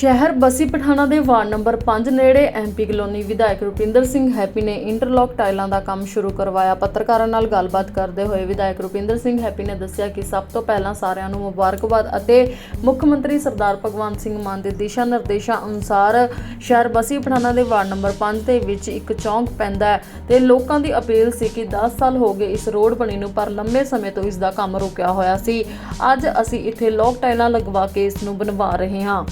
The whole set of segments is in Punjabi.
ਸ਼ਹਿਰ ਬਸੀ ਪਠਾਣਾ ਦੇ ਵਾਰਡ ਨੰਬਰ 5 ਨੇੜੇ ਐਮਪੀ ਕਲੋਨੀ ਵਿਧਾਇਕ ਰੁਪਿੰਦਰ ਸਿੰਘ ਹੈਪੀ ਨੇ ਇੰਟਰਲੌਕ ਟਾਈਲਾਂ ਦਾ ਕੰਮ ਸ਼ੁਰੂ ਕਰਵਾਇਆ। ਪੱਤਰਕਾਰਾਂ ਨਾਲ ਗੱਲਬਾਤ ਕਰਦੇ ਹੋਏ ਵਿਧਾਇਕ ਰੁਪਿੰਦਰ ਸਿੰਘ ਹੈਪੀ ਨੇ ਦੱਸਿਆ ਕਿ ਸਭ ਤੋਂ ਪਹਿਲਾਂ ਸਾਰਿਆਂ ਨੂੰ ਮੁਬਾਰਕਬਾਦ ਅਤੇ ਮੁੱਖ ਮੰਤਰੀ ਸਰਦਾਰ ਭਗਵੰਤ ਸਿੰਘ ਮਾਨ ਦੇ ਦਿਸ਼ਾ ਨਿਰਦੇਸ਼ਾਂ ਅਨੁਸਾਰ ਸ਼ਹਿਰ ਬਸੀ ਪਠਾਣਾ ਦੇ ਵਾਰਡ ਨੰਬਰ 5 ਦੇ ਵਿੱਚ ਇੱਕ ਚੌਂਕ ਪੈਂਦਾ ਹੈ ਤੇ ਲੋਕਾਂ ਦੀ ਅਪੀਲ ਸੀ ਕਿ 10 ਸਾਲ ਹੋ ਗਏ ਇਸ ਰੋਡ ਬਣੀ ਨੂੰ, ਪਰ ਲੰਮੇ ਸਮੇਂ ਤੋਂ ਇਸ ਦਾ ਕੰਮ ਰੁਕਿਆ ਹੋਇਆ ਸੀ। ਅੱਜ ਅਸੀਂ ਇੱਥੇ ਲੋਕ ਟਾਈਲਾਂ ਲਗਵਾ ਕੇ ਇਸ ਨੂੰ ਬਣਵਾ ਰਹੇ ਹਾਂ।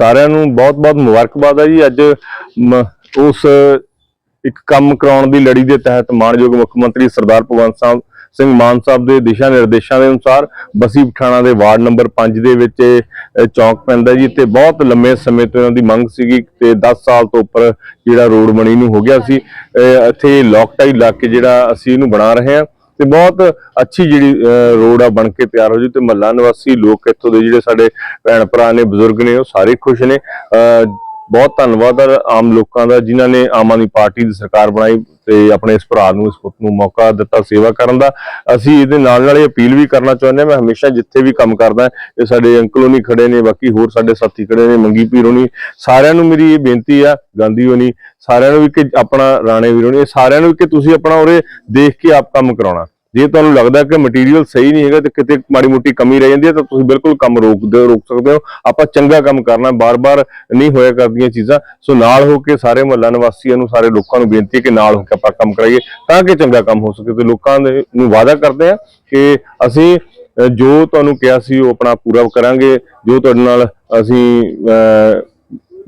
ਸਾਰਿਆਂ ਨੂੰ ਬਹੁਤ-ਬਹੁਤ ਮੁਬਾਰਕਬਾਦ ਹੈ ਜੀ। ਅੱਜ ਮ- ਉਸ ਇੱਕ ਕੰਮ ਕਰਾਉਣ ਦੀ ਲੜੀ ਦੇ ਤਹਿਤ ਮਾਨਯੋਗ ਮੁੱਖ ਮੰਤਰੀ ਸਰਦਾਰ ਭਗਵੰਤ ਸਾਹਿਬ ਸਿੰਘ ਮਾਨ ਸਾਹਿਬ ਦੇ ਦਿਸ਼ਾ ਨਿਰਦੇਸ਼ਾਂ ਦੇ ਅਨੁਸਾਰ ਬਸੀ ਪਠਾਣਾ ਦੇ ਵਾਰਡ ਨੰਬਰ 5 ਦੇ ਵਿੱਚ ਇਹ, ਚੌਂਕ ਪੈਂਦਾ ਜੀ। ਤੇ ਬਹੁਤ ਲੰਮੇ ਸਮੇਂ ਤੋਂ ਇਹਨਾਂ ਦੀ ਮੰਗ ਸੀਗੀ ਤੇ 10 ਸਾਲ ਤੋਂ ਉੱਪਰ ਜਿਹੜਾ ਰੋਡ ਬਣੀ ਨੂੰ ਹੋ ਗਿਆ ਸੀ। ਇੱਥੇ ਲੋਕਟਾਈ ਲਾ ਕੇ ਜਿਹੜਾ ਅਸੀਂ ਇਹਨੂੰ ਬਣਾ ਰਹੇ ਹਾਂ। ਤੇ ਬਹੁਤ ਅੱਛੀ ਜਿਹੜੀ ਅਹ, ਰੋਡ ਆ ਬਣ ਕੇ ਤਿਆਰ ਹੋ ਜੂ ਤੇ ਮਹੱਲਾ ਨਿਵਾਸੀ ਲੋਕ ਇੱਥੋਂ ਦੇ ਜਿਹੜੇ ਸਾਡੇ ਭੈਣ ਭਰਾ ਨੇ ਬਜ਼ੁਰਗ ਨੇ ਉਹ ਸਾਰੇ ਖੁਸ਼ ਨੇ। ਅਹ, ਬਹੁਤ ਧੰਨਵਾਦ ਆਮ ਲੋਕਾਂ ਦਾ ਜਿਨ੍ਹਾਂ ਨੇ ਆਮ ਆਦਮੀ ਪਾਰਟੀ ਦੀ ਸਰਕਾਰ ਬਣਾਈ। ਤੇ ਆਪਣੇ ਇਸ ਭਰਾ ਨੂੰ, ਇਸ ਪੁੱਤ ਨੂੰ ਮੌਕਾ ਦਿੱਤਾ ਸੇਵਾ ਕਰਨ ਦਾ। ਅਸੀਂ ਇਹਦੇ ਨਾਲ ਨਾਲ ਇਹ ਅਪੀਲ ਵੀ ਕਰਨਾ ਚਾਹੁੰਦੇ ਹਾਂ, ਮੈਂ ਹਮੇਸ਼ਾ ਜਿੱਥੇ ਵੀ ਕੰਮ ਕਰਦਾ, ਇਹ ਸਾਡੇ ਅੰਕਲ ਹੋਣੀ ਖੜੇ ਨੇ, ਬਾਕੀ ਹੋਰ ਸਾਡੇ ਸਾਥੀ ਖੜੇ ਨੇ, ਮੰਗੀ ਪੀਰ ਹੋਣੀ, ਸਾਰਿਆਂ ਨੂੰ ਮੇਰੀ ਇਹ ਬੇਨਤੀ ਆ, ਗਾਂਧੀ ਹੋਣੀ, ਸਾਰਿਆਂ ਨੂੰ ਵੀ ਕਿ ਆਪਣਾ ਰਾਣੇ ਵੀਰ ਹੋਣੀ, ਇਹ ਸਾਰਿਆਂ ਨੂੰ ਵੀ ਕਿ ਤੁਸੀਂ ਆਪਣਾ ਉਰੇ ਦੇਖ ਕੇ ਆਪ ਕੰਮ ਕਰਾਉਣਾ। ਜੇ ਤੁਹਾਨੂੰ ਲੱਗਦਾ ਕਿ ਮਟੀਰੀਅਲ ਸਹੀ ਨਹੀਂ ਹੈਗਾ ਤੇ ਕਿਤੇ ਮਾੜੀ ਮੋਟੀ ਕਮੀ ਰਹਿ ਜਾਂਦੀ ਹੈ ਤਾਂ ਤੁਸੀਂ ਬਿਲਕੁਲ ਕੰਮ ਰੋਕ ਦਿਓ ਰੋਕ ਸਕਦੇ ਹੋ। ਆਪਾਂ ਚੰਗਾ ਕੰਮ ਕਰਨਾ, ਬਾਰ-ਬਾਰ ਨਹੀਂ ਹੋਇਆ ਕਰਦੀਆਂ ਚੀਜ਼ਾਂ। ਸੋ ਨਾਲ ਹੋ ਕੇ ਸਾਰੇ ਮੁਹੱਲਾ ਨਿਵਾਸੀਆਂ ਨੂੰ, ਸਾਰੇ ਲੋਕਾਂ ਨੂੰ ਬੇਨਤੀ ਹੈ ਕਿ ਨਾਲ ਹੋ ਕੇ ਆਪਾਂ ਕੰਮ ਕਰਾਈਏ ਤਾਂ ਕਿ ਚੰਗਾ ਕੰਮ ਹੋ ਸਕੇ ਤੇ ਲੋਕਾਂ ਦੇ ਨੂੰ ਵਾਅਦਾ ਕਰਦੇ ਆ ਕਿ ਅਸੀਂ ਜੋ ਤੁਹਾਨੂੰ ਕਿਹਾ ਸੀ ਉਹ ਆਪਣਾ ਪੂਰਾ ਕਰਾਂਗੇ। ਜੋ ਤੁਹਾਡੇ ਨਾਲ ਅਸੀਂ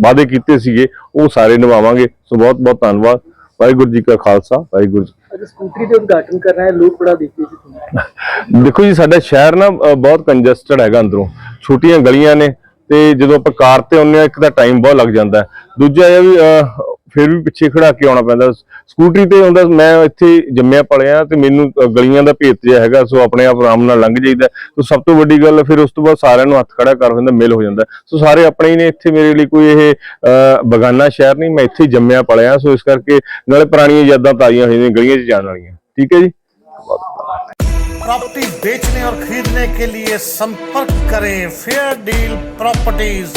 ਵਾਅਦੇ ਕੀਤੇ ਸੀਗੇ ਉਹ ਸਾਰੇ ਨਿਭਾਵਾਂਗੇ। ਸੋ ਬਹੁਤ ਬਹੁਤ ਧੰਨਵਾਦ। ਵਾਹਿਗੁਰੂ ਜੀ ਕਾ ਖਾਲਸਾ, ਵਾਹਿਗੁਰੂ ਜੀ ਸਕੂਟਰੀ ਦੇ ਉਦਘਾਟਨ ਕਰ ਰਹੇ ਲੋਕ ਬੜਾ ਦੇਖਦੇ ਸੀ ਦੇਖੋ ਜੀ ਸਾਡਾ ਸ਼ਹਿਰ ਨਾ ਬਹੁਤ ਕੰਜਸਟਡ ਹੈਗਾ ਅੰਦਰੋਂ। ਛੋਟੀਆਂ ਗਲੀਆਂ ਨੇ ਤੇ ਜਦੋਂ ਆਪਾਂ ਕਾਰ ਤੇ ਆਉਂਦੇ ਆ ਇੱਕ ਤਾਂ ਟਾਈਮ ਬਹੁਤ ਲੱਗ ਜਾਂਦਾ ਦੂਜਾ ਇਹ ਵੀ ਅ, ਫਿਰ ਵੀ ਪਿੱਛੇ ਖੜਾ ਕੇ ਆਉਣਾ ਪੈਂਦਾ ਸਕੂਟਰੀ ਤੇ ਹੁੰਦਾ ਮੈਂ ਇੱਥੇ ਜੰਮਿਆ ਪਲਿਆ ਤੇ ਮੈਨੂੰ ਅ, ਗਲੀਆਂ ਦਾ ਭੇਤ ਜਿਹਾ ਹੈਗਾ ਸੋ ਆਪਣੇ ਆਪ ਆਰਾਮ ਨਾਲ ਲੰਘ ਜਾਈਦਾ ਸੋ ਸਭ ਤੋਂ ਵੱਡੀ ਗੱਲ ਫਿਰ ਉਸ ਤੋਂ ਬਾਅਦ ਸਾਰਿਆਂ ਨੂੰ ਹੱਥ ਖੜਾ ਕਰ ਹੁੰਦਾ ਮਿਲ ਹੋ ਜਾਂਦਾ ਸੋ ਸਾਰੇ ਆਪਣੇ ਹੀ ਨੇ ਇੱਥੇ ਮੇਰੇ ਲਈ ਕੋਈ ਇਹ ਅ, ਬਗਾਨਾ ਸ਼ਹਿਰ ਨਹੀਂ ਮੈਂ ਇੱਥੇ ਹੀ ਜੰਮਿਆ ਪਲਿਆ ਸੋ ਇਸ ਕਰਕੇ ਨਾਲੇ ਪੁਰਾਣੀਆਂ ਯਾਦਾਂ ਤਾਜ਼ੀਆਂ ਹੋਈਆਂ ਨੇ ਗਲੀਆਂ 'ਚ ਜਾਣ ਵਾਲੀਆਂ ਠੀਕ ਹੈ ਜੀ प्रॉपर्टी बेचने और खरीदने के लिए संपर्क करें फेयर डील प्रॉपर्टीज